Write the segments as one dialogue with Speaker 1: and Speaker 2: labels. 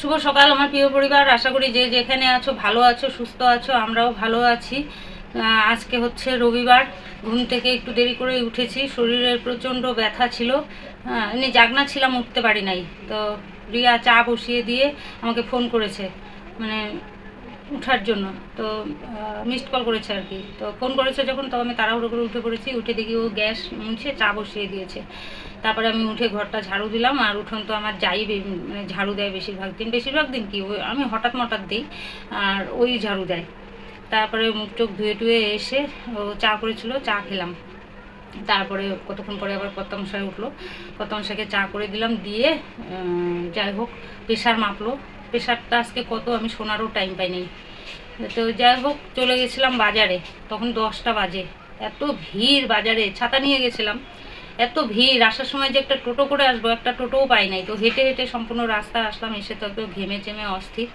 Speaker 1: শুভ সকাল আমার প্রিয় পরিবার। আশা করি যে যেখানে আছো, ভালো আছো, সুস্থ আছো, আমরাও ভালো আছি। আজকে হচ্ছে রবিবার। ঘুম থেকে একটু দেরি করে উঠেছি। শরীরের প্রচণ্ড ব্যথা ছিল। এমনি জাগনা ছিলাম, উঠতে পারি নাই। তো রিয়া চা বসিয়ে দিয়ে আমাকে ফোন করেছে। মানে উঠার জন্য। তো মিসড কল করেছে আর কি। তো ফোন করেছে যখন তো আমি তাড়াহুড়ো করে উঠে পড়েছি। উঠে দেখি ও গ্যাস মুছে, চা বসিয়ে দিয়েছে। তারপরে আমি উঠে ঘরটা ঝাড়ু দিলাম। আর উঠোন তো আমার যাই মানে ঝাড়ু দেয় বেশিরভাগ দিন। বেশিরভাগ দিন কি, ওই আমি হঠাৎ মঠাৎ দিই, আর ওই ঝাড়ু দেয়। তারপরে মুখ চোখ ধুয়ে টুয়ে এসে ও চা করেছিল, চা খেলাম। তারপরে কতক্ষণ পরে আবার কত্তামশাই উঠল। কত্তামশাইকে চা করে দিলাম, দিয়ে যাই হোক প্রেশার মাপলো। প্রেশারটা আজকে কত, আমি শোনারও টাইম পাইনি। তো যাই হোক, চলে গেছিলাম বাজারে। তখন দশটা বাজে। এত ভিড় বাজারে, ছাতা নিয়ে গেছিলাম। এত ভিড়, আসার সময় যে একটা টোটো করে আসব, একটা টোটোও পাই নাই। তো হেঁটে হেঁটে সম্পূর্ণ রাস্তা আসলাম, এসে তো একটু ঘেমে চেমে অস্থির।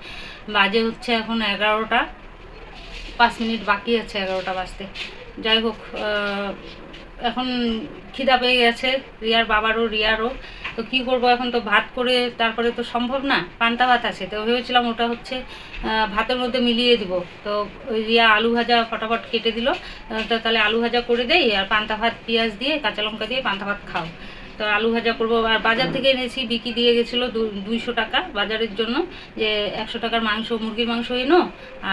Speaker 1: বাজে হচ্ছে এখন এগারোটা। পাঁচ মিনিট বাকি আছে এগারোটা বাজতে। যাই হোক এখন খিদা পেয়ে গেছে। রিয়ার বাবারও, রিয়ারও। তো কি করব এখন তো ভাত করে তারপরে তো সম্ভব না, পান্তা ভাত আছে। তো ভেবেছিলাম ওটা হচ্ছে ভাতের মধ্যে মিলিয়ে দিব। তো ওই রিয়া আলু ভাজা ফটাফট কেটে দিল। তো তাহলে আলু ভাজা করে দেই আর পান্তা ভাত, পেঁয়াজ দিয়ে, কাঁচা লঙ্কা দিয়ে পান্তা ভাত খাও। তো আলু ভাজা করব। আর বাজার থেকে এনেছি, বিকি দিয়ে গেছিল দুইশো টাকা বাজারের জন্য। যে একশো টাকার মাংস, মুরগির মাংস এনো,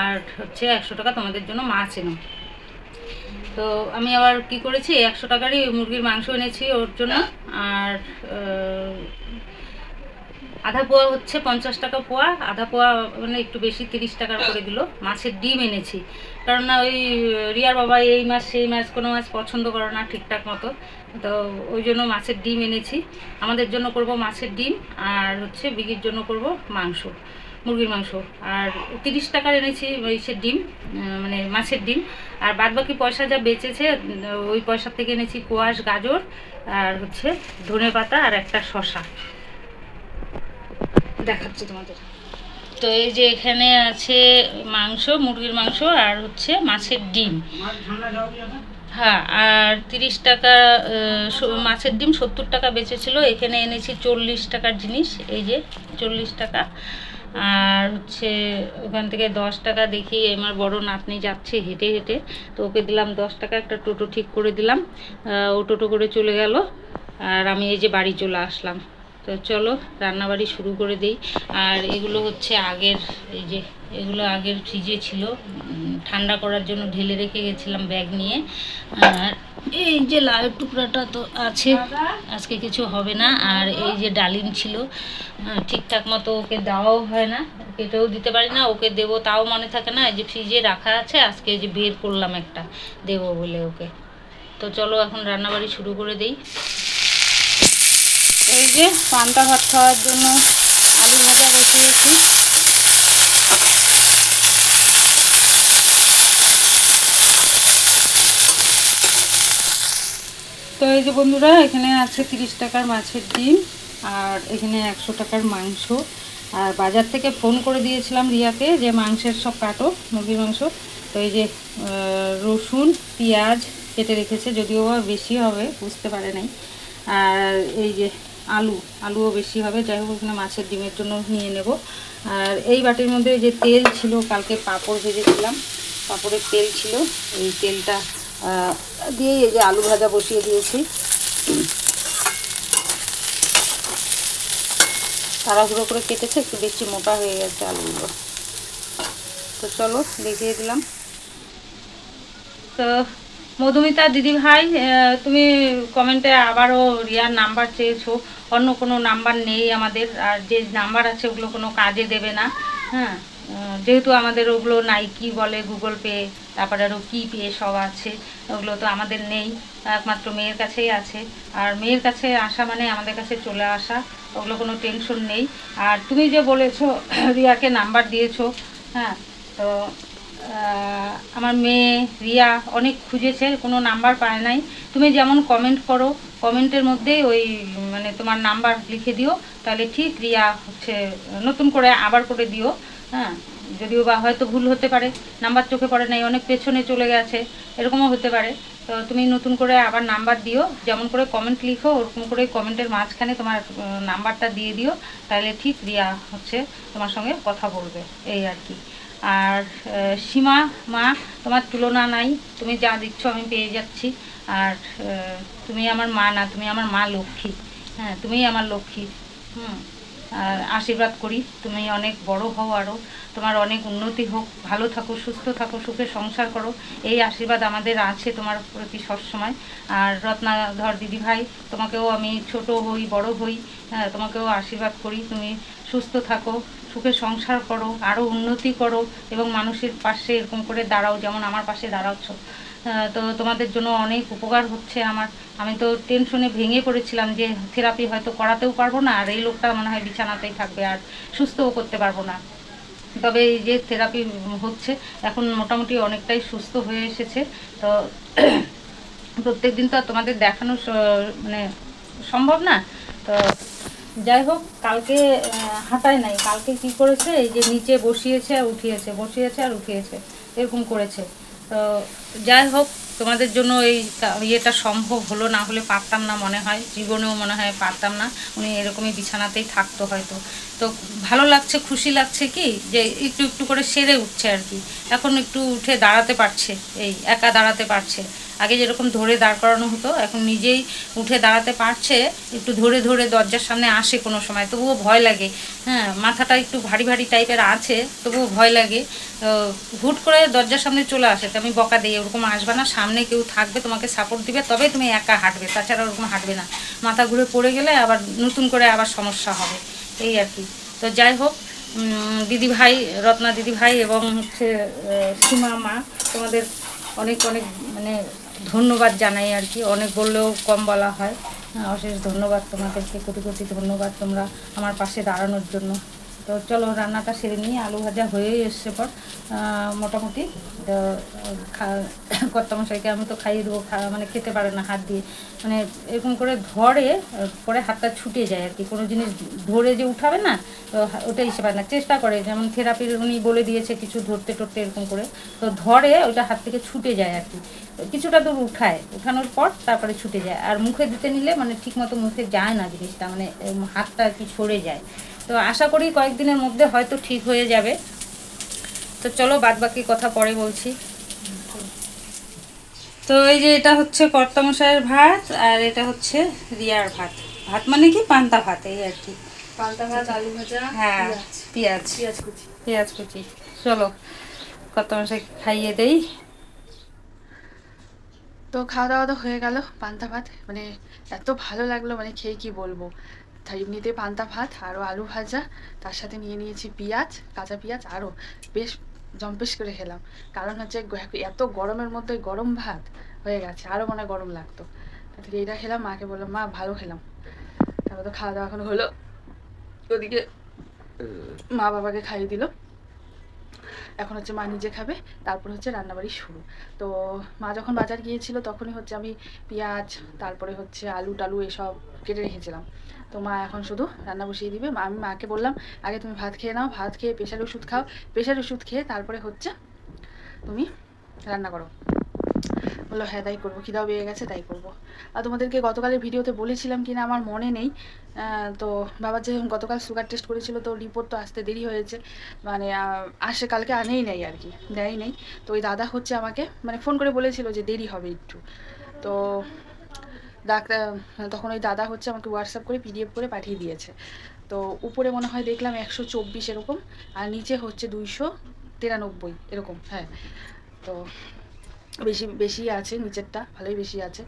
Speaker 1: আর হচ্ছে একশো টাকা তোমাদের জন্য মাছ এনো। তো আমি আবার কি করেছি, একশো টাকারই মুরগির মাংস এনেছি ওর জন্য। আর আধা পোয়া হচ্ছে পঞ্চাশ টাকা পোয়া। আধা পোয়া মানে একটু বেশি, তিরিশ টাকার করে দিল। মাছের ডিম এনেছি। কারণ না ওই, রিয়ার বাবা এই মাছ, সেই মাছ কোনো মাছ পছন্দ করে না ঠিকঠাক মতো। তো ওই জন্য মাছের ডিম এনেছি। আমাদের জন্য করব মাছের ডিম, আর হচ্ছে বিকির জন্য করব মাংস। মুরগির মাংস। আর তিরিশ টাকার এনেছি ওই সে ডিম মানে মাছের ডিম। আর বাদ বাকি পয়সা যা বেঁচেছে ওই পয়সা থেকে এনেছি কোয়াশ, গাজর, আর হচ্ছে ধনে পাতা আর একটা শশা দেখাচ্ছি তোমাদের। তো এই যে এখানে আছে মাংস, মুরগির মাংস আর হচ্ছে মাছের ডিম। হ্যাঁ আর তিরিশ টাকা মাছের ডিম সত্তর টাকা বেঁচেছিল। এখানে এনেছি চল্লিশ টাকার জিনিস, এই যে চল্লিশ টাকা। আর হচ্ছে ওখান থেকে দশ টাকা দেখি আমার বড় নাতনি যাচ্ছে হেঁটে হেঁটে। তো ওকে দিলাম দশ টাকা, একটা টোটো ঠিক করে দিলাম। ও টোটো করে চলে গেল। আর আমি এই যে বাড়ি চলে আসলাম। তো চলো, রান্নাবাড়ি শুরু করে দিই। আর এগুলো হচ্ছে আগের, এই যে এগুলো আগের ফ্রিজে ছিল। ঠান্ডা করার জন্য ঢেলে রেখে গেছিলাম ব্যাগ নিয়ে। আর এই যে লাউয়ের টুকরাটা তো আছে আজকে কিছু হবে না। আর এই যে ডালিম ছিল ঠিকঠাক মতো ওকে দেওয়াও হয় না কেটেও দিতে পারি না ওকে দেবো তাও মনে থাকে না এই যে ফ্রিজে রাখা আছে আজকে যে বের করলাম একটা দেবো বলে ওকে। তো চলো এখন রান্নাবাড়ি শুরু করে দেই। এই যে পান্তা ভাত খাওয়ার জন্য আলু ভাজা বসিয়েছি। তো এই যে বন্ধুরা, এখানে আছে তিরিশ টাকার মাছের ডিম আর এখানে একশো টাকার মাংস। আর বাজার থেকে ফোন করে দিয়েছিলাম রিয়াকে যে মাংসের সব কাটো মুরগির মাংস। তো এই যে রসুন, পেঁয়াজ কেটে রেখেছে, যদিও বেশি হবে, বুঝতে পারে নাই। আর এই যে আলু, আলুও বেশি হবে, যাই হোক এখানে মাছের ডিমের জন্য নিয়ে নেব। আর এই বাটির মধ্যে যে তেল ছিল, কালকে পাঁপড় ভেজেছিলাম, পাঁপড়ের তেল ছিল, এই তেলটা দিয়ে এই যে আলু ভাজা বসিয়ে দিয়েছি। তাড়াহুড়ো করে কেটেছে, একটু বেশি মোটা হয়ে গেছে আলুগুলো। তো চলো, দেখিয়ে দিলাম। তো মধুমিতা দিদি ভাই তুমি কমেন্টে আবারও রিয়ার নাম্বার চেয়েছো। অন্য কোনো নাম্বার নেই আমাদের, আর যে নাম্বার আছে ওগুলো কোনো কাজে দেবে না। হ্যাঁ। যেহেতু আমাদের ওগুলো নাইকি বলে গুগল পে তারপরে আরও কি পে সব আছে, ওগুলো তো আমাদের নেই, একমাত্র মেয়ের কাছেই আছে। আর মেয়ের কাছে আসা মানে আমাদের কাছে চলে আসা, ওগুলো কোনো টেনশন নেই। আর তুমি যে বলেছ, রিয়াকে নাম্বার দিয়েছ হ্যাঁ তো আমার মেয়ে রিয়া অনেক খুঁজেছে, কোনো নাম্বার পায় নাই। তুমি যেমন কমেন্ট করো কমেন্টের মধ্যেই ওই মানে তোমার নাম্বার লিখে দিও, তাহলে ঠিক রিয়া হচ্ছে নতুন করে আবার করে দিও। হ্যাঁ যদিও বা হয়তো ভুল হতে পারে, নাম্বার চোখে পড়ে নাই, অনেক পেছনে চলে গেছে, এরকমও হতে পারে। তো তুমি নতুন করে আবার নাম্বার দিও, যেমন করে কমেন্ট লিখো, ওরকম করে কমেন্টের মাঝখানে তোমার নাম্বারটা দিয়ে দিও, তাহলে ঠিক রিয়া হচ্ছে তোমার সঙ্গে কথা বলবে, এই আর কি। আর সীমা, মা, তোমার তুলনা নাই, তুমি যা দিচ্ছ আমি পেয়ে যাচ্ছি। আর তুমি আমার মা না, তুমি আমার মা লক্ষ্মী হ্যাঁ তুমিই আমার লক্ষ্মী, হুম। আশীর্বাদ করি। তুমি অনেক বড় হও আরও তোমার অনেক উন্নতি হোক। ভালো থাকো, সুস্থ থাকো, সুখে সংসার করো। এই আশীর্বাদ আমাদের আছে তোমার প্রতি সবসময়। আর রত্নাধর দিদিভাই, তোমাকেও আমি ছোট হই, বড় হই তোমাকেও আশীর্বাদ করি। তুমি সুস্থ থাকো, সুখে সংসার করো আরও উন্নতি করো এবং মানুষের পাশে এরকম করে দাঁড়াও যেমন আমার পাশে দাঁড়াচ্ছ। তো তোমাদের জন্য অনেক উপকার হচ্ছে আমার। আমি তো টেনশনে ভেঙে পড়েছিলাম যে থেরাপি হয়তো করাতেও পারব না, আর এই লোকটা মনে হয় বিছানাতেই থাকবে আর সুস্থও করতে পারব না। তবে এই যে থেরাপি হচ্ছে, এখন মোটামুটি অনেকটাই সুস্থ হয়ে এসেছে। তো প্রত্যেক দিন তো আর তোমাদের দেখানো মানে সম্ভব না। তো যাই হোক, কালকে হাঁটায় নাই। কালকে কি করেছে? এই যে নিচে বসিয়েছে আর উঠিয়েছে, বসিয়েছে আর উঠিয়েছে। এরকম করেছে। তো যাই হোক, তোমাদের জন্য এই ইয়েটা সম্ভব হলো না হলে পারতাম না মনে হয়, জীবনেও মনে হয় পারতাম না। উনি এরকমই বিছানাতেই থাকতো হয়তো। তো ভালো লাগছে, খুশি লাগছে কি? যে একটু একটু করে সেরে উঠছে আর কি। এখন একটু উঠে দাঁড়াতে পারছে, এই একা দাঁড়াতে পারছে। আগে যেরকম ধরে দাঁড় করানো হতো, এখন নিজেই উঠে দাঁড়াতে পারছে, একটু ধরে ধরে দরজার সামনে আসে কোনো সময়, তবুও ভয় লাগে। হ্যাঁ মাথাটা একটু ভারী ভারী টাইপের আছে, তবুও ভয় লাগে। হুট করে দরজার সামনে চলে আসে, তো আমি বকা দিই, ওরকম আসবে না, সামনে কেউ থাকবে, তোমাকে সাপোর্ট দিবে, তবে তুমি একা হাঁটবে, তাছাড়া ওরকম হাঁটবে না। মাথা ঘুরে পড়ে গেলে আবার নতুন করে আবার সমস্যা হবে, এই আর কি। তো যাই হোক দিদি ভাই রত্না দিদি ভাই এবং হচ্ছে সীমা মা, তোমাদের অনেক অনেক মানে ধন্যবাদ জানাই আর কি। অনেক বললেও কম বলা হয়। হ্যাঁ, অশেষ ধন্যবাদ তোমাদেরকে। কোটি কোটি ধন্যবাদ তোমরা আমার পাশে দাঁড়ানোর জন্য। তো চলো রান্নাটা সেরে নিয়ে আলু ভাজা হয়েই এসছে পর মোটামুটি কর্তামশাইকে আমি তো খাইয়ে দেবো। মানে খেতে পারে না হাত দিয়ে। মানে এরকম করে ধরে পরে হাতটা ছুটে যায় আর কি। কোনো জিনিস ধরে যে উঠাবে না তো ওটা হিসেবে না। চেষ্টা করে যেমন থেরাপির উনি বলে দিয়েছে কিছু ধরতে টরতে এরকম করে। তো ধরে ওটা হাত থেকে ছুটে যায় আর কি। কিছুটা দূর উঠায় উঠানোর পর তারপরে ছুটে যায়। আর মুখে দিতে নিলে মানে ঠিক মতো মুখে যায় না জিনিসটা মানে হাতটা আর কি সরে যায়। তো আশা করি কয়েকদিনের মধ্যে হয়তো ঠিক হয়ে যাবে। তো চলো বাদ বাকি কথা পরে বলছি। তো এই যে এটা হচ্ছে কর্তামশাইয়ের ভাত আর এটা হচ্ছে রিয়ার ভাত। ভাত মানে কি? পান্তা ভাত এই আর কি।
Speaker 2: পান্তা ভাত আলু ভাজা
Speaker 1: হ্যাঁ
Speaker 2: পেঁয়াজ।
Speaker 1: পেঁয়াজ।
Speaker 2: পেঁয়াজ কুচি।
Speaker 1: পেঁয়াজ কুচি। চলো কর্তামশাই খাইয়ে দেই।
Speaker 2: তো খাওয়া দাওয়া তো হয়ে গেল পান্তা ভাত। মানে এত ভালো লাগল মানে খেয়ে কি বলব? তাই এমনিতে পান্তা ভাত আরও আলু ভাজা তার সাথে নিয়ে নিয়েছি পেঁয়াজ কাঁচা পেঁয়াজ আরও বেশ জম্পেশ করে খেলাম। কারণ হচ্ছে এত গরমের মধ্যে গরম ভাত হয়ে গেছে আরও মনে গরম লাগতো। তারপরে এইটা খেলাম মাকে বললাম মা ভালো খেলাম। তারপর তো খাওয়া দাওয়া এখন হলো। ওদিকে মা বাবাকে খাইয়ে দিল। এখন হচ্ছে মা নিজে খাবে, তারপর হচ্ছে রান্নাবাড়ি শুরু। তো মা যখন বাজার গিয়েছিল তখনই হচ্ছে আমি পেঁয়াজ, তারপরে হচ্ছে আলু টালু এসব কেটে রেখেছিলাম। তো মা এখন শুধু রান্না বসিয়ে দিবে। আমি মাকে বললাম, আগে তুমি ভাত খেয়ে নাও, ভাত খেয়ে প্রেশার ওষুধ খাও। প্রেশার ওষুধ খেয়ে তারপরে হচ্ছে তুমি রান্না করো। বলল হ্যাঁ তাই করব, খিদাও বেড়ে গেছে, তাই করব। আর তোমাদেরকে গতকালের ভিডিওতে বলেছিলাম কিনা আমার মনে নেই। তো বাবা যে গতকাল সুগার টেস্ট করেছিল, তো রিপোর্ট তো আসতে দেরি হয়েছে। মানে আসে, কালকে আনেই নেই আর কি, দেয় নেই। তো ওই দাদা হচ্ছে আমাকে মানে ফোন করে বলেছিল যে দেরি হবে একটু। তো ডাক্তার তখন ওই দাদা হচ্ছে আমাকে হোয়াটসঅ্যাপ করে পিডিএফ করে পাঠিয়ে দিয়েছে। তো উপরে মনে হয় দেখলাম একশো চব্বিশ এরকম, আর নিচে হচ্ছে দুইশো তিরানব্বই এরকম হ্যাঁ। তো বেশি বেশি আছে নিচেরটা ভালোই বেশি আছে।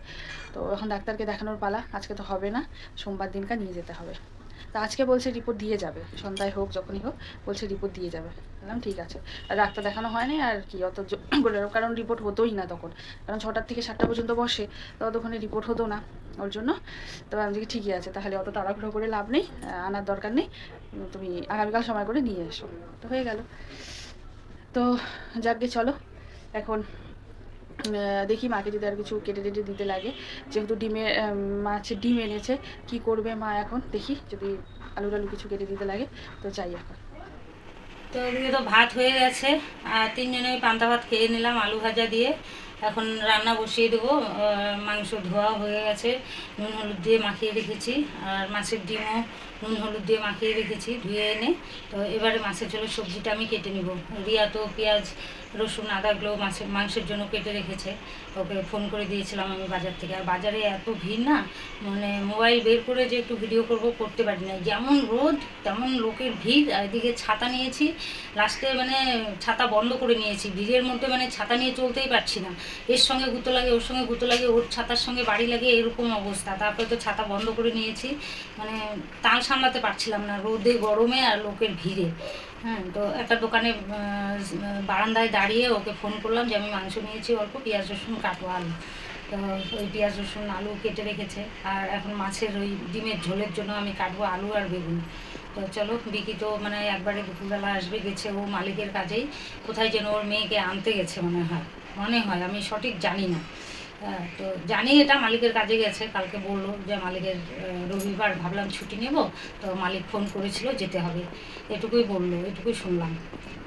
Speaker 2: তো এখন ডাক্তারকে দেখানোর পালা আজকে তো হবে না সোমবার দিনকা নিয়ে যেতে হবে। তা আজকে বলছে রিপোর্ট দিয়ে যাবে সন্ধ্যায় হোক যখনই হোক বলছে রিপোর্ট দিয়ে যাবে। বললাম ঠিক আছে। আর ডাক্তার দেখানো হয়নি আর কি অত কারণ রিপোর্ট হতোই না তখন। কারণ ছটার থেকে সাতটা পর্যন্ত বসে ততক্ষণে রিপোর্ট হতো না ওর জন্য। তো আমি বলছি, ঠিকই আছে তাহলে অত তাড়াহুড়ো করে লাভ নেই আনার দরকার নেই তুমি আগামীকাল সময় করে নিয়ে এসো। তো হয়ে গেল। তো যাকে চলো এখন দেখি মাকে যদি আর কিছু কেটে টেটে দিতে লাগে। যেহেতু ডিমে মাছের ডিম এনেছে, কি করবে মা এখন? দেখি যদি আলু টালু কিছু কেটে দিতে লাগে, তো চাই এখন।
Speaker 1: তো এদিকে তো ভাত হয়ে গেছে, আর তিনজনে পান্তা ভাত খেয়ে নিলাম, আলু ভাজা দিয়ে। এখন রান্না বসিয়ে দেবো মাংস ধোয়া হয়ে গেছে, নুন হলুদ দিয়ে মাখিয়ে রেখেছি, আর মাছের ডিমও নুন, হলুদ দিয়ে মাখিয়ে রেখেছি, ধুয়ে এনে। তো এবারে মাছের জন্য সবজিটা আমি কেটে নিব। রিয়া তো পেঁয়াজ, রসুন আদাগুলো মাছের, মাংসের জন্য কেটে রেখেছে। ওকে ফোন করে দিয়েছিলাম আমি বাজার থেকে। আর বাজারে এত ভিড় না মানে মোবাইল বের করে যে একটু ভিডিও করব, করতে পারি না যেমন রোদ, তেমন লোকের ভিড়। আর এদিকে ছাতা নিয়েছি, লাস্টে মানে ছাতা বন্ধ করে নিয়েছি। ভিড়ের মধ্যে মানে ছাতা নিয়ে চলতেই পারছি না। এর সঙ্গে গুঁতো লাগে ওর সঙ্গে গুঁতো লাগে ওর ছাতার সঙ্গে বাড়ি লাগে এরকম অবস্থা। তারপরে তো ছাতা বন্ধ করে নিয়েছি। মানে তাল সামলাতে পারছিলাম না। রোদে, গরমে আর লোকের ভিড়ে। হ্যাঁ তো একটা দোকানে বারান্দায় দাঁড়িয়ে ওকে ফোন করলাম যে, আমি মাংস নিয়েছি অল্প, পেঁয়াজ, রসুন কাটো আলু। তো ওই পেঁয়াজ, রসুন, আলু কেটে রেখেছে। আর এখন মাছের ওই ডিমের ঝোলের জন্য আমি কাটবো আলু আর বেগুন। তো চলো, বিকি তো মানে একবারে দুপুরবেলা আসবে, গেছে ও মালিকের কাজেই। কোথায় যেন ওর মেয়েকে আনতে গেছে মনে হয়। মনে হয়, আমি সঠিক জানি না। হ্যাঁ, তো জানি এটা মালিকের কাজে গেছে কালকে বলল যে মালিকের রবিবার ভাবলাম ছুটি নেব তো মালিক ফোন করেছিল যেতে হবে এটুকুই বলল এটুকুই শুনলাম।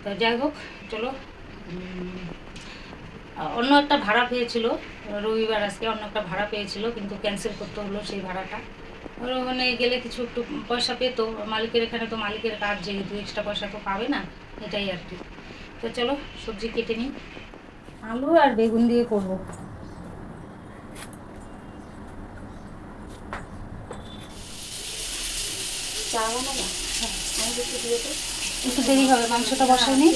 Speaker 1: তো যাই হোক চলো অন্য একটা ভাড়া পেয়েছিল রবিবার আজকে অন্য একটা ভাড়া পেয়েছিল কিন্তু ক্যান্সেল করতে হলো সেই ভাড়াটা। ওখানে গেলে কিছু একটু পয়সা পেতো মালিকের এখানে তো মালিকের কাজ যেহেতু এক্সট্রা পয়সা তো পাবে না এটাই আর কি। তো চলো সবজি কেটে নিই। আলু আর বেগুন দিয়ে করব। একটু দেরি হবে, মাংসটা বসাই নিই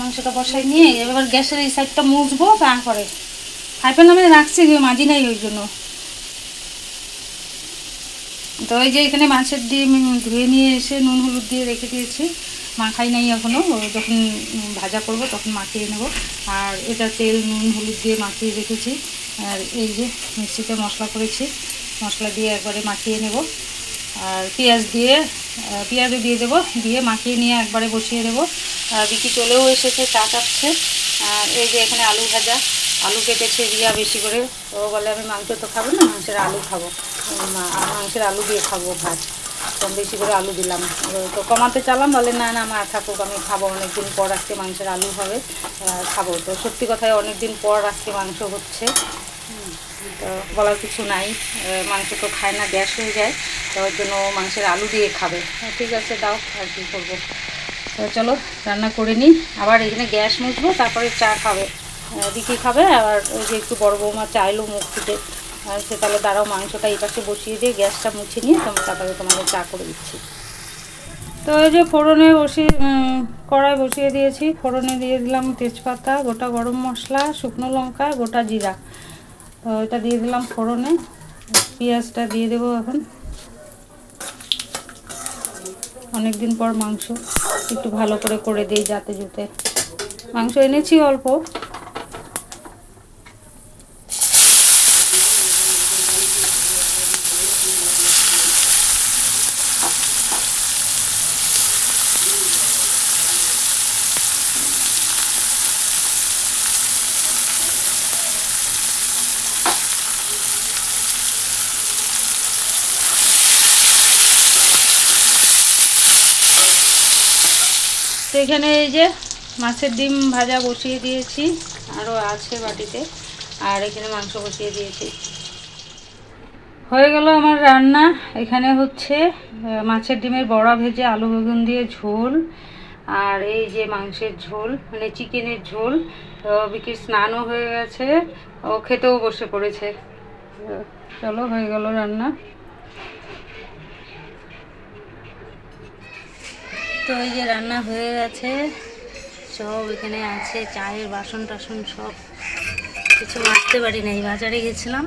Speaker 1: মাংসটা বসাই নিয়ে এবার গ্যাসের এই সাইডটা মুছবো, তারপরে রাখছি ওই জন্য। তো ওই যে মাছের ডিম ধুয়ে নিয়ে এসে নুন হলুদ দিয়ে রেখে দিয়েছি, মাখাই নাই এখনও যখন ভাজা করব তখন মাখিয়ে নেব। আর এটা তেল, নুন, হলুদ দিয়ে মাখিয়ে রেখেছি। আর এই যে মিক্সিতে মশলা করেছি, মশলা দিয়ে একবারে মাখিয়ে নেব। আর পেঁয়াজ দিয়ে পেঁয়াজও দিয়ে দেবো, দিয়ে মাখিয়ে নিয়ে একবারে বসিয়ে দেবো। আর বিকি চলেও এসেছে চা কাটছে আর এই যে এখানে আলু ভাজা, আলু কেটেছে রিয়া বেশি করে। ও বলে, আমি মাংস তো খাব না, মাংসের আলু খাব। মাংসের আলু দিয়ে খাব ভাত। কম বেশি করে আলু দিলাম। তো কমাতে চালাম, বলে, না না আমার থাকুক, আমি খাব। অনেকদিন পর আজকে মাংসের আলু হবে খাব। তো সত্যি কথায় অনেকদিন পর আজকে মাংস হচ্ছে। তো বলার কিছু নাই মাংস তো খায় না, গ্যাস হয়ে যায়, তো ওর জন্য মাংসের আলু দিয়ে খাবে। ঠিক আছে, দাও, আর কি করব। তো চলো, রান্না করে নিই। আবার এখানে গ্যাস মুছবো, তারপরে চা খাবে। দিকি খাবে? আর ওই যে একটু বড় বৌমা চাইলো মুখ ফুটে সে তাহলে দাঁড়াও, মাংসটা এই পাশে বসিয়ে দিয়ে গ্যাসটা মুছে নিয়ে তোমার তারপরে তোমাকে চা করে দিচ্ছি। তো এই যে ফোড়নে বসিয়ে কড়াই বসিয়ে দিয়েছি। ফোড়নে দিয়ে দিলাম তেজপাতা, গোটা গরম মশলা, শুকনো লঙ্কা, গোটা জিরা। এটা দিয়ে দিলাম ফোড়নে। পেঁয়াজটা দিয়ে দেবো এখন। অনেক দিন পর মাংস একটু ভালো করে করে দিই যাতে জুতে মাংস এনেছি অল্প। এখানে এই যে মাছের ডিম ভাজা বসিয়ে দিয়েছি, আরও আছে বাটিতে, আর এখানে মাংস বসিয়ে দিয়েছি। হয়ে গেল আমার রান্না। এখানে হচ্ছে মাছের ডিমের বড়া ভেজে আলু বেগুন দিয়ে ঝোল, আর এই যে মাংসের ঝোল মানে চিকেনের ঝোল, তো বিকির স্নানও হয়ে গেছে, ও খেতেও বসে পড়েছে। চলো, হয়ে গেল রান্না। তো ওই যে রান্না হয়ে গেছে। সব এখানে আছে, চায়ের বাসন টাসন সব। কিছু মাজতে পারি না এই বাজারে গেছিলাম,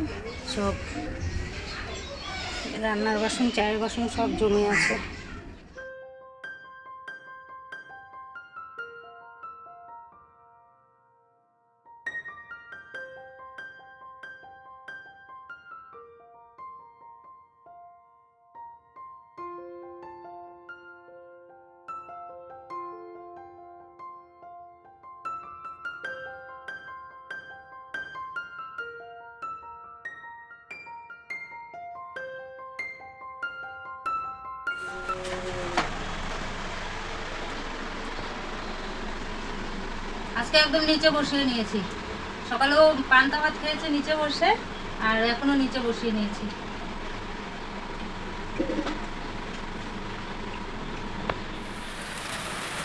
Speaker 1: সব। রান্নার বাসন, চায়ের বাসন সব জমে আছে। আজকে একদম নিচে বসিয়ে নিয়েছি। সকালেও পান্তা ভাত খেয়েছে নিচে বসে, আর এখনও নিচে বসিয়ে নিয়েছি।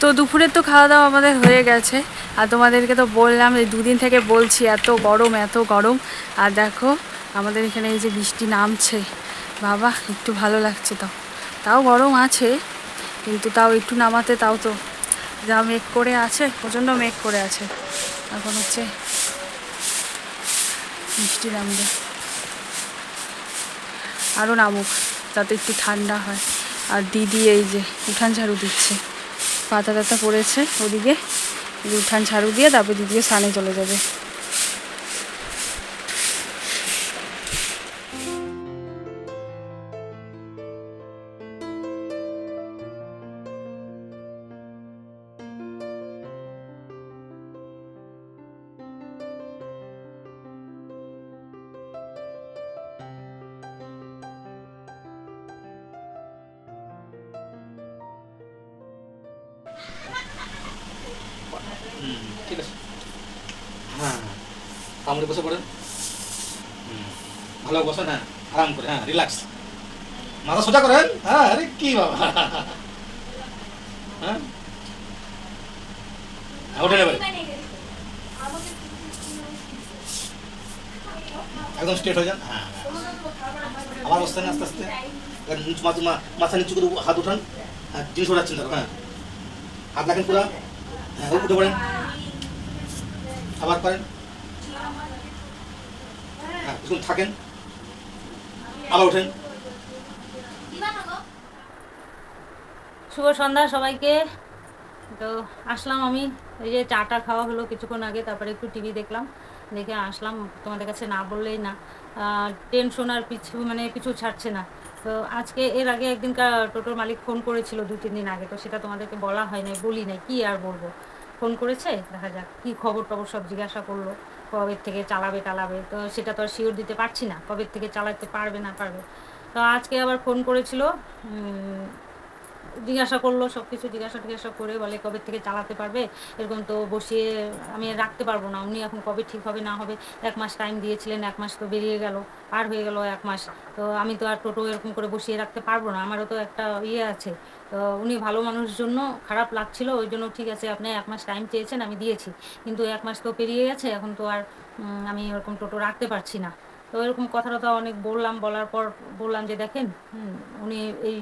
Speaker 2: তো দুপুরের তো খাওয়া দাওয়া আমাদের হয়ে গেছে। আর তোমাদেরকে তো বললাম এই দুদিন থেকে বলছি, এত গরম এত গরম। আর দেখো, আমাদের এখানে এই যে বৃষ্টি নামছে। বাবা, একটু ভালো লাগছে তাও তাও গরম আছে, কিন্তু তাও একটু নামাতে তাও তো যা মেঘ করে আছে, প্রচণ্ড মেঘ করে আছে। এখন হচ্ছে বৃষ্টি নামবে। আরও নামুক, যাতে একটু ঠান্ডা হয়। আর দিদি এই যে উঠান ঝাড়ু দিচ্ছে। পাতা টাতা পড়েছে, ওদিকে উঠান ঝাড়ু দিয়ে তারপর দিদিও স্নানে চলে যাবে।
Speaker 3: ঠিক আছে। হ্যাঁ। কামড়ে বসে পড়েন। হুম, ভালো বসেন হ্যাঁ আরাম করে হ্যাঁ রিল্যাক্স মাথা সোজা করেন হ্যাঁ আরে কি বাবা। হ্যাঁ। হ্যাঁ, উঠে নেবেন একদম স্ট্রেট হয়ে যান হ্যাঁ আবার বসতেন আস্তে আস্তে। মাথা নিচু করে হাত উঠান। হ্যাঁ জিনিস ওঠাচ্ছেন হ্যাঁ। হাত রাখেন পুরা। আবার করেন। হ্যাঁ থাকেন। আবার ওঠেন।
Speaker 1: শুভ সন্ধ্যা সবাইকে। তো আসলাম আমি। এই যে চাটা খাওয়া হলো কিছুক্ষণ আগে, তারপরে একটু টিভি দেখলাম। দেখে আসলাম তোমাদের কাছে না বললেই না। টেনশন আর পিছু মানে পিছু ছাড়ছে না। তো আজকে এর আগে একদিনকার টোটোর মালিক ফোন করেছিল দু, তিন দিন আগে, তো সেটা তোমাদেরকে বলা হয় নাই, বলি নাই, কি আর বলব? ফোন করেছে? দেখা যাক, কি খবর টবর সব জিজ্ঞাসা করল, কবে থেকে চালাবে, টালাবে, তো সেটা তো আর শিওর দিতে পারছি না, কবে থেকে চালাতে পারবে, না পারবে। তো আজকে আবার ফোন করেছিল জিজ্ঞাসা করল সব কিছু জিজ্ঞাসা টিজ্ঞাসা করে বলে কবে থেকে চালাতে পারবে? এরকম তো বসিয়ে আমি রাখতে পারব না। উনি এখন কবে ঠিক হবে না হবে, এক মাস টাইম দিয়েছিলেন, এক মাস তো বেরিয়ে গেল, পার হয়ে গেল এক মাস। তো আমি তো আর টোটো এরকম করে বসিয়ে রাখতে পারব না, আমারও তো একটা ইয়ে আছে। তো উনি ভালো মানুষের জন্য খারাপ লাগছিল, ওই জন্য ঠিক আছে, আপনি এক মাস টাইম চেয়েছেন, আমি দিয়েছি। কিন্তু এক মাস তো পেরিয়ে গেছে, এখন তো আর আমি এরকম টোটো রাখতে পারছি না। তো এরকম কথা টথা অনেক বললাম, বলার পর বললাম যে দেখেন উনি এই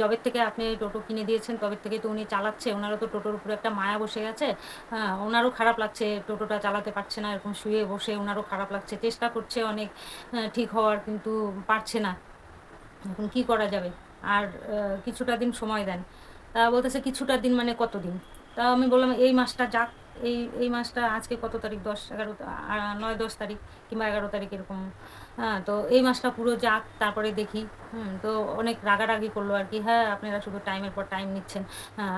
Speaker 1: জবের থেকে আপনি টোটো কিনে দিয়েছেন তবে থেকে তো উনি চালাচ্ছে, ওনারও তো টোটোর উপরে একটা মায়া বসে গেছে হ্যাঁ ওনারও খারাপ লাগছে, টোটোটা চালাতে পারছে না, এরকম শুয়ে বসে ওনারও খারাপ লাগছে, চেষ্টা করছে অনেক ঠিক হওয়ার, কিন্তু পারছে না। এখন কি করা যাবে? আর কিছুটা দিন সময় দেন। তা বলতেছে কিছুটা দিন মানে কতদিন? তা আমি বললাম এই মাসটা যাক এই এই মাসটা আজকে কত তারিখ? দশ এগারো নয়, দশ তারিখ কিংবা এগারো তারিখ এরকম। হ্যাঁ তো এই মাসটা পুরো যাক, তারপরে দেখি। হুম, তো অনেক রাগারাগি করল আর কি। হ্যাঁ আপনারা শুধু টাইমের পর টাইম নিচ্ছেন।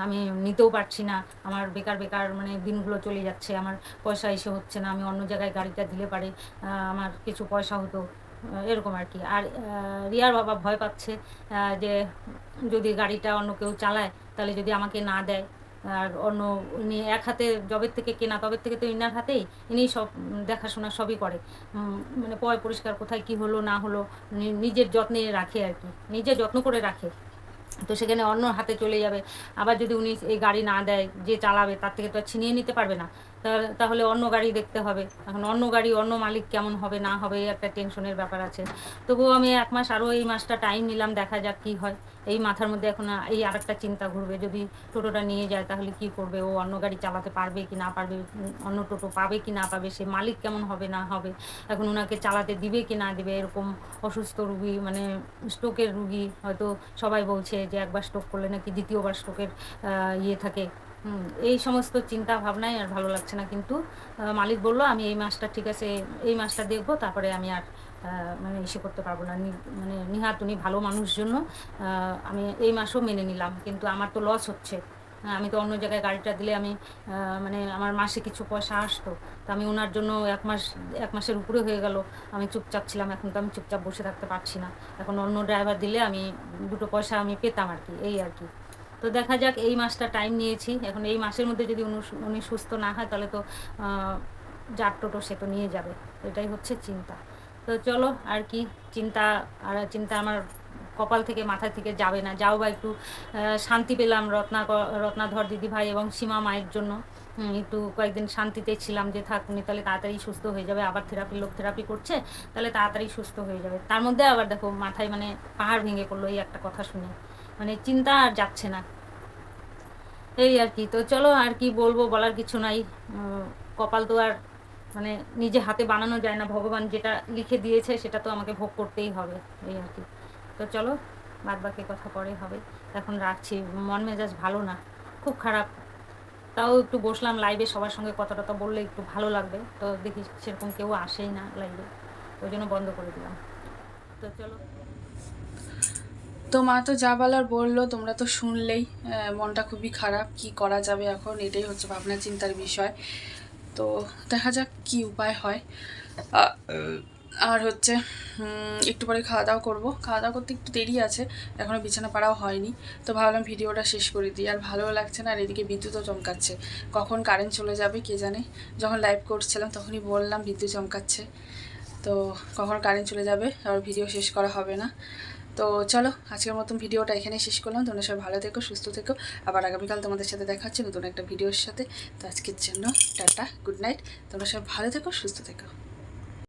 Speaker 1: আমি নিতেও পারছি না। আমার বেকার বেকার মানে দিনগুলো চলে যাচ্ছে। আমার পয়সা এসে হচ্ছে না। আমি অন্য জায়গায় গাড়িটা দিলে পারে। আমার কিছু পয়সা হতো। এরকম আর কি। আর রিয়ার বাবা ভয় পাচ্ছে যে যদি গাড়িটা অন্য কেউ চালায়, তাহলে যদি আমাকে না দেয় আর অন্য উনি এক হাতে জবের থেকে কেনা, তবের থেকে তো ইনার হাতেই ইনি সব দেখাশোনা সবই করে। মানে পয় পরিষ্কার কোথায় কি হলো, না হলো নিজের যত্নে রাখে আর কি, নিজে যত্ন করে রাখে। তো সেখানে অন্য হাতে চলে যাবে। আবার যদি উনি এই গাড়ি না দেয়, যে চালাবে, তার থেকে তো আর ছিনিয়ে নিতে পারবে না। তাহলে অন্য গাড়ি দেখতে হবে। এখন অন্য গাড়ি, অন্য মালিক কেমন হবে, না হবে, একটা টেনশনের ব্যাপার আছে। তবুও আমি এক মাস আরও এই মাসটা টাইম নিলাম, দেখা যাক কী হয়। এই মাথার মধ্যে এখন এই আরেকটা চিন্তা ঘুরবে, যদি টোটোটা নিয়ে যায় তাহলে কি করবে? ও অন্য গাড়ি চালাতে পারবে কি না পারবে? অন্য টোটো পাবে কি না পাবে? সে মালিক কেমন হবে, না হবে? এখন ওনাকে চালাতে দিবে কি না দিবে? এরকম অসুস্থ রুগী মানে স্ট্রোকের রুগী, হয়তো সবাই বলছে যে একবার স্ট্রোক করলে নাকি দ্বিতীয়বার স্ট্রোকের ইয়ে থাকে। এই সমস্ত চিন্তা ভাবনাই আর ভালো লাগছে না কিন্তু মালিক বলল, আমি এই মাসটা ঠিক আছে, এই মাসটা দেখব, তারপরে আমি আর মানে ইসে করতে পারব না। মানে নিহাত উনি ভালো মানুষ জন্য আমি এই মাসও মেনে নিলাম, কিন্তু আমার তো লস হচ্ছে। আমি তো অন্য জায়গায় গাড়িটা দিলে আমি মানে আমার মাসে কিছু পয়সা আসতো। তো আমি ওনার জন্য এক মাস, এক মাসের উপরে হয়ে গেল। আমি চুপচাপ ছিলাম, এখন তো আমি চুপচাপ বসে থাকতে পারছি না। এখন অন্য ড্রাইভার দিলে আমি দুটো পয়সা আমি পেতাম আর কি, এই আর কি। তো দেখা যাক, এই মাসটা টাইম নিয়েছি। এখন এই মাসের মধ্যে যদি উনি সুস্থ না হয়, তাহলে তো যার টোটো সে তো নিয়ে যাবে। এটাই হচ্ছে চিন্তা। তো চলো, আর কি চিন্তা, আর চিন্তা আমার কপাল থেকে মাথা থেকে যাবে না। যাও বা একটু শান্তি পেলাম রত্না রত্নাধর দিদি ভাই এবং সীমা মায়ের জন্য। একটু কয়েকদিন শান্তিতে ছিলাম যে থাক, উনি তাহলে তাড়াতাড়ি সুস্থ হয়ে যাবে। আবার থেরাপি লোক থেরাপি করছে, তাহলে তাড়াতাড়ি সুস্থ হয়ে যাবে। তার মধ্যে আবার দেখো, মাথায় মানে পাহাড় ভেঙে পড়ল এই একটা কথা শুনে। মানে চিন্তা আর যাচ্ছে না। এই আর কি। তো চলো আর কি বলব, বলার কিছু নাই। কপাল তো আর মানে নিজে হাতে বানানো যায় না। ভগবান যেটা লিখে দিয়েছে সেটা তো আমাকে ভোগ করতেই হবে, এই আর কি। তো চলো বাদ বাকি কথা পরে হবে। এখন রাখছি। মন মেজাজ ভালো না, খুব খারাপ। তাও একটু বসলাম লাইভে সবার সঙ্গে কথা টথা বললে একটু ভালো লাগবে। তো দেখি সেরকম কেউ আসেই না লাইভে ওই জন্য বন্ধ করে দিলাম। তো চলো।
Speaker 2: তো মা তো যা বলার বলল, তোমরা তো শুনলেই মনটা খুবই খারাপ, কি করা যাবে এখন? এটাই হচ্ছে ভাবনা চিন্তার বিষয়। তো দেখা যাক কি উপায় হয়। আর হচ্ছে একটু পরে খাওয়া দাওয়া করব। খাওয়া দাওয়া করতে একটু দেরি আছে এখনও বিছানা পাড়াও হয়নি। তো ভাবলাম ভিডিওটা শেষ করে দিই। আর ভালো লাগছে না, আর এদিকে বিদ্যুৎও চমকাচ্ছে। কখন কারেন্ট চলে যাবে কে জানে? যখন লাইভ করছিলাম তখনই বললাম বিদ্যুৎ চমকাচ্ছে। তো কখন কারেন্ট চলে যাবে? আর ভিডিও শেষ করা হবে না। তো চলো, আজকের মতন ভিডিওটা এখানে শেষ করলাম। তোমরা সবাই ভালো থেকো, সুস্থ থেকো। আবার আগামীকাল তোমাদের সাথে দেখা হচ্ছে নতুন একটা ভিডিওর সাথে। তো আজকের জন্য টাটা, গুড নাইট। তোমরা সবাই ভালো থেকো, সুস্থ থেকো।